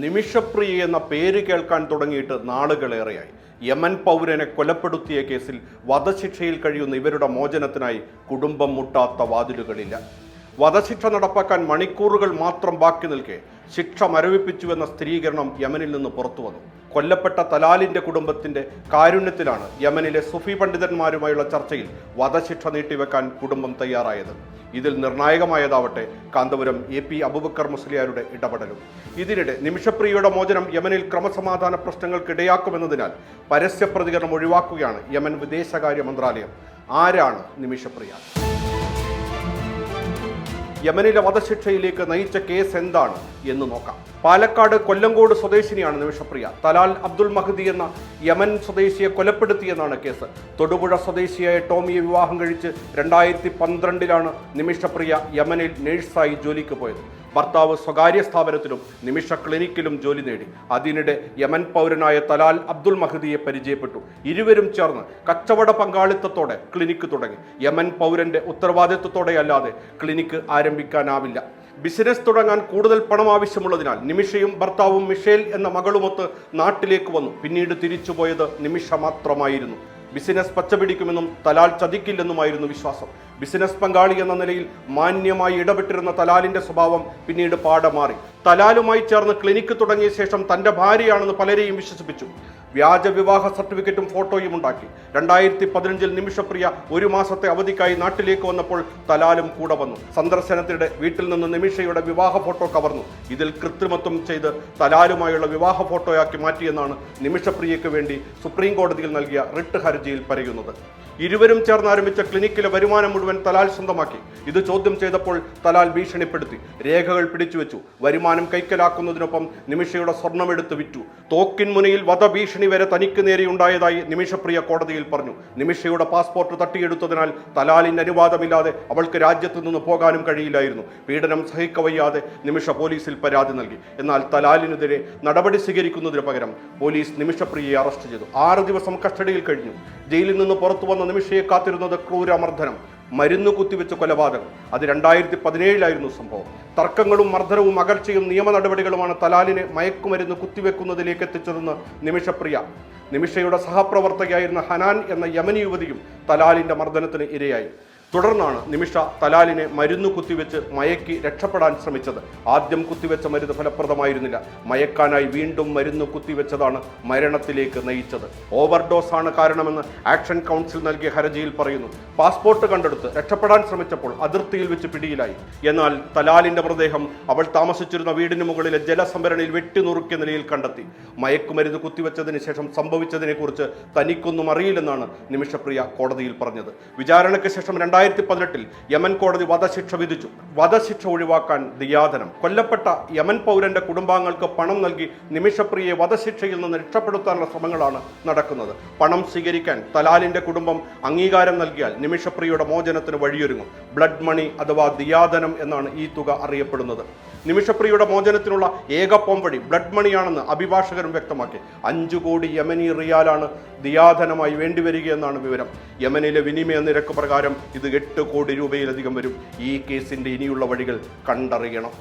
നിമിഷപ്രിയ എന്ന പേര് കേൾക്കാൻ തുടങ്ങിയിട്ട് നാളുകളേറെയായി. യമൻ പൗരനെ കൊലപ്പെടുത്തിയ കേസിൽ വധശിക്ഷയിൽ കഴിയുന്ന ഇവരുടെ മോചനത്തിനായി കുടുംബം മുട്ടാത്ത വാതിലുകളില്ല. വധശിക്ഷ നടപ്പാക്കാൻ മണിക്കൂറുകൾ മാത്രം ബാക്കി നിൽക്കെ ശിക്ഷ മരവിപ്പിച്ചുവെന്ന സ്ഥിരീകരണം യമനിൽ നിന്ന് പുറത്തു വന്നു കൊല്ലപ്പെട്ട തലാലിന്റെ കുടുംബത്തിന്റെ കാരുണ്യത്തിലാണ് യമനിലെ സുഫി പണ്ഡിതന്മാരുമായുള്ള ചർച്ചയിൽ വധശിക്ഷ നീട്ടിവെക്കാൻ കുടുംബം തയ്യാറായത്. ഇതിൽ നിർണായകമായതാവട്ടെ കാന്തപുരം എ പി അബുബക്കർ മുസ്ലിയാരുടെ ഇടപെടലും. ഇതിനിടെ നിമിഷപ്രിയയുടെ മോചനം യമനിൽ ക്രമസമാധാന പ്രശ്നങ്ങൾക്കിടയാക്കുമെന്നതിനാൽ പരസ്യ പ്രതികരണം ഒഴിവാക്കുകയാണ് യമൻ വിദേശകാര്യ മന്ത്രാലയം. ആരാണ് നിമിഷപ്രിയ? യമനിലെ വധശിക്ഷയിലേക്ക് നയിച്ച കേസ് എന്താണ് എന്ന് നോക്കാം. പാലക്കാട് കൊല്ലങ്കോട് സ്വദേശിനിയാണ് നിമിഷപ്രിയ. തലാൽ അബ്ദുൾ മഹദി എന്ന യമൻ സ്വദേശിയെ കൊലപ്പെടുത്തിയെന്നാണ് കേസ്. തൊടുപുഴ സ്വദേശിയായ ടോമിയെ വിവാഹം കഴിച്ച് രണ്ടായിരത്തി പന്ത്രണ്ടിലാണ് നിമിഷപ്രിയ യമനിൽ നേഴ്സായി ജോലിക്ക് പോയത്. ഭർത്താവ് സ്വകാര്യ സ്ഥാപനത്തിലും നിമിഷ ക്ലിനിക്കിലും ജോലി നേടി. അതിനിടെ യമൻ പൗരനായ തലാൽ അബ്ദുൾ മഹദിയെ പരിചയപ്പെട്ടു. ഇരുവരും ചേർന്ന് കച്ചവട പങ്കാളിത്തത്തോടെ ക്ലിനിക്ക് തുടങ്ങി. യമൻ പൗരന്റെ ഉത്തരവാദിത്വത്തോടെയല്ലാതെ ക്ലിനിക്ക് ആരംഭിക്കാനാവില്ല. ബിസിനസ് തുടങ്ങാൻ കൂടുതൽ പണം ആവശ്യമുള്ളതിനാൽ നിമിഷയും ഭർത്താവും മിഷേൽ എന്ന മകളുമൊത്ത് നാട്ടിലേക്ക് വന്നു. പിന്നീട് തിരിച്ചുപോയത് നിമിഷ മാത്രമായിരുന്നു. ബിസിനസ് പച്ചപിടിക്കുമെന്നും തലാൽ ചതിക്കില്ലെന്നുമായിരുന്നു വിശ്വാസം. ബിസിനസ് പങ്കാളി എന്ന നിലയിൽ മാന്യമായി ഇടപെട്ടിരുന്ന തലാലിന്റെ സ്വഭാവം പിന്നീട് പാടമാറി തലാലുമായി ചേർന്ന് ക്ലിനിക്ക് തുടങ്ങിയ ശേഷം തന്റെ ഭാര്യയാണെന്ന് പലരെയും വിശ്വസിപ്പിച്ചു. വ്യാജ വിവാഹ സർട്ടിഫിക്കറ്റും ഫോട്ടോയും ഉണ്ടാക്കി. രണ്ടായിരത്തി പതിനഞ്ചിൽ നിമിഷപ്രിയ ഒരു മാസത്തെ അവധിക്കായി നാട്ടിലേക്ക് വന്നപ്പോൾ തലാലും കൂടെ വന്നു. സന്ദർശനത്തിനിടെ വീട്ടിൽ നിന്ന് നിമിഷയുടെ വിവാഹ ഫോട്ടോ കവർന്നു. ഇതിൽ കൃത്രിമത്വം ചെയ്ത് തലാലുമായുള്ള വിവാഹ ഫോട്ടോയാക്കി മാറ്റിയെന്നാണ് നിമിഷപ്രിയയ്ക്ക് വേണ്ടി സുപ്രീം കോടതിയിൽ നൽകിയ റിട്ട് ഹർജിയിൽ പറയുന്നത്. ഇരുവരും ചേർന്ന് ആരംഭിച്ച ക്ലിനിക്കിലെ വരുമാനം മുഴുവൻ തലാൽ സ്വന്തമാക്കി. ഇത് ചോദ്യം ചെയ്തപ്പോൾ തലാൽ ഭീഷണിപ്പെടുത്തി. രേഖകൾ പിടിച്ചുവെച്ചു വരുമാനം കൈക്കലാക്കുന്നതിനൊപ്പം നിമിഷയുടെ സ്വർണമെടുത്ത് വിറ്റു. തോക്കിൻ മുനയിൽ വധഭീഷണി വരെ തനിക്ക് നേരെയുണ്ടായതായി നിമിഷപ്രിയ കോടതിയിൽ പറഞ്ഞു. നിമിഷയുടെ പാസ്പോർട്ട് തട്ടിയെടുത്തതിനാൽ തലാലിന്റെ അനുവാദമില്ലാതെ അവൾക്ക് രാജ്യത്ത് നിന്ന് പോകാനും കഴിയില്ലായിരുന്നു. പീഡനം സഹിക്കവയ്യാതെ നിമിഷ പോലീസിൽ പരാതി നൽകി. എന്നാൽ തലാലിനെതിരെ നടപടി സ്വീകരിക്കുന്നതിന് പകരം പോലീസ് നിമിഷപ്രിയയെ അറസ്റ്റ് ചെയ്തു. ആറ് ദിവസം കസ്റ്റഡിയിൽ കഴിഞ്ഞു. ജയിലിൽ നിന്ന് പുറത്തു വന്ന നിമിഷയെ കാത്തിരുന്നത് ക്രൂരമർദ്ദനം മരുന്ന് കുത്തിവെച്ച കൊലപാതകം. അത് രണ്ടായിരത്തി പതിനേഴിലായിരുന്നു സംഭവം. തർക്കങ്ങളും മർദ്ദനവും അകർച്ചയും നിയമ നടപടികളുമാണ് തലാലിനെ മയക്കുമരുന്ന് കുത്തിവെക്കുന്നതിലേക്ക് എത്തിച്ചതെന്ന് നിമിഷപ്രിയ. നിമിഷയുടെ സഹപ്രവർത്തകയായിരുന്ന ഹനാൻ എന്ന യമനി യുവതിയും തലാലിന്റെ മർദ്ദനത്തിന് ഇരയായി. തുടർന്നാണ് നിമിഷ തലാലിനെ മരുന്ന് കുത്തിവെച്ച് മയക്കി രക്ഷപ്പെടാൻ ശ്രമിച്ചത്. ആദ്യം കുത്തിവെച്ച മരുന്ന് ഫലപ്രദമായിരുന്നില്ല. മയക്കാനായി വീണ്ടും മരുന്ന് കുത്തിവെച്ചതാണ് മരണത്തിലേക്ക് നയിച്ചത്. ഓവർഡോസ് ആണ് കാരണമെന്ന് ആക്ഷൻ കൗൺസിൽ നൽകിയ ഹർജിയിൽ പറയുന്നു. പാസ്പോർട്ട് കണ്ടെടുത്ത് രക്ഷപ്പെടാൻ ശ്രമിച്ചപ്പോൾ അതിർത്തിയിൽ വെച്ച് പിടിയിലായി. എന്നാൽ തലാലിന്റെ മൃതദേഹം അവൾ താമസിച്ചിരുന്ന വീടിന് മുകളിലെ ജലസംഭരണിയിൽ വെട്ടിനുറുക്കിയ നിലയിൽ കണ്ടെത്തി. മയക്കുമരുന്ന് കുത്തിവെച്ചതിന് ശേഷം സംഭവിച്ചതിനെക്കുറിച്ച് തനിക്കൊന്നും അറിയില്ലെന്നാണ് നിമിഷപ്രിയ കോടതിയിൽ പറഞ്ഞത്. വിചാരണയ്ക്ക് ശേഷം രണ്ടായിരത്തി പതിനെട്ടിൽ യമൻ കോടതി വധശിക്ഷ വിധിച്ചു. വധശിക്ഷ ഒഴിവാക്കാൻ നിയാതനം കൊല്ലപ്പെട്ട യമൻ പൗരന്റെ കുടുംബാംഗങ്ങൾക്ക് പണം നൽകി നിമിഷപ്രിയെ വധശിക്ഷയിൽ നിന്ന് രക്ഷപ്പെടുത്താനുള്ള ശ്രമങ്ങളാണ് നടക്കുന്നത്. പണം സ്വീകരിക്കാൻ തലാലിന്റെ കുടുംബം അംഗീകാരം നൽകിയാൽ നിമിഷപ്രിയയുടെ മോചനത്തിന് വഴിയൊരുങ്ങും. ബ്ലഡ് മണി അഥവാ ദിയാദനം എന്നാണ് ഈ തുക അറിയപ്പെടുന്നത്. നിമിഷപ്രിയയുടെ മോചനത്തിനുള്ള ഏക പോംവഴി ബ്ലഡ് മണിയാണെന്ന് അഭിഭാഷകരും വ്യക്തമാക്കി. അഞ്ചു കോടി യമനി റിയാലാണ് ദിയാധനമായി വേണ്ടിവരികയെന്നാണ് വിവരം. യമനിലെ വിനിമയ നിരക്ക് പ്രകാരം ഇത് എട്ട് കോടി രൂപയിലധികം വരും ഈ കേസിന്റെ ഇനിയുള്ള വഴികൾ കണ്ടറിയണം.